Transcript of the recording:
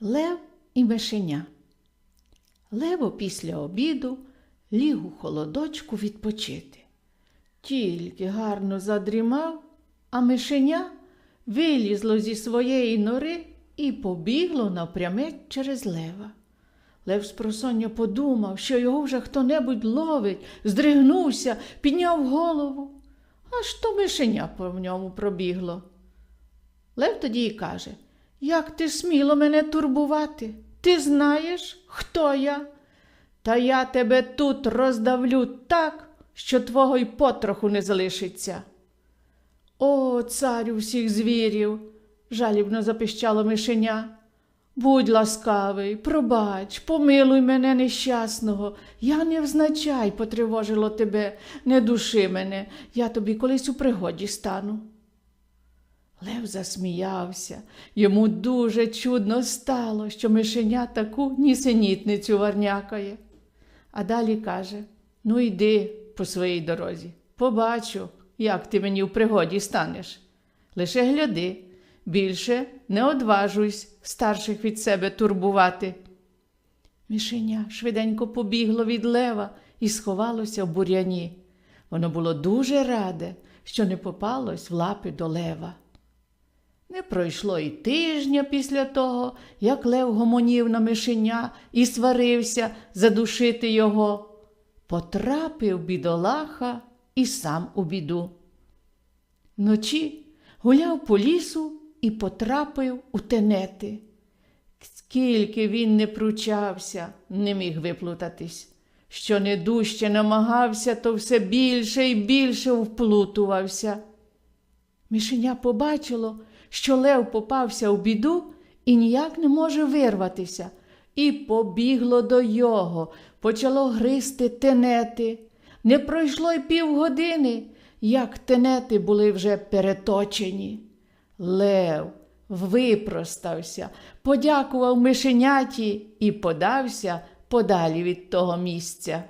Лев і мишеня. Лево після обіду ліг у холодочку відпочити. Тільки гарно задрімав, а мишеня вилізло зі своєї нори і побігло напрямець через лева. Лев спросоння подумав, що його вже хто-небудь ловить, здригнувся, підняв голову. Аж то мишеня по ньому пробігло. Лев тоді й каже, як ти сміло мене турбувати? Ти знаєш, хто я? Та я тебе тут роздавлю так, що твого й потроху не залишиться. О, царю всіх звірів, жалібно запищало мишеня. Будь ласкавий, пробач, помилуй мене нещасного. Я невзначай потривожило тебе, не души мене, я тобі колись у пригоді стану. Лев засміявся. Йому дуже чудно стало, що мишеня таку нісенітницю варнякає. А далі каже: Ну, йди по своїй дорозі. Побачу, як ти мені в пригоді станеш. Лише гляди, більше не одважуйсь старших від себе турбувати. Мишеня швиденько побігло від лева і сховалося в бур'яні. Воно було дуже раде, що не попалось в лапи до лева. Не пройшло і тижня після того, як Лев гомонів на мишеня і сварився задушити його. Потрапив бідолаха і сам у біду. Вночі гуляв по лісу і потрапив у тенети. Скільки він не пручався, не міг виплутатись. Що не дужче намагався, то все більше і більше вплутувався. Мишеня побачило, що Лев попався в біду і ніяк не може вирватися, і побігло до його, почало гризти тенети. Не пройшло й півгодини, як тенети були вже переточені. Лев випростався, подякував мишеняті і подався подалі від того місця.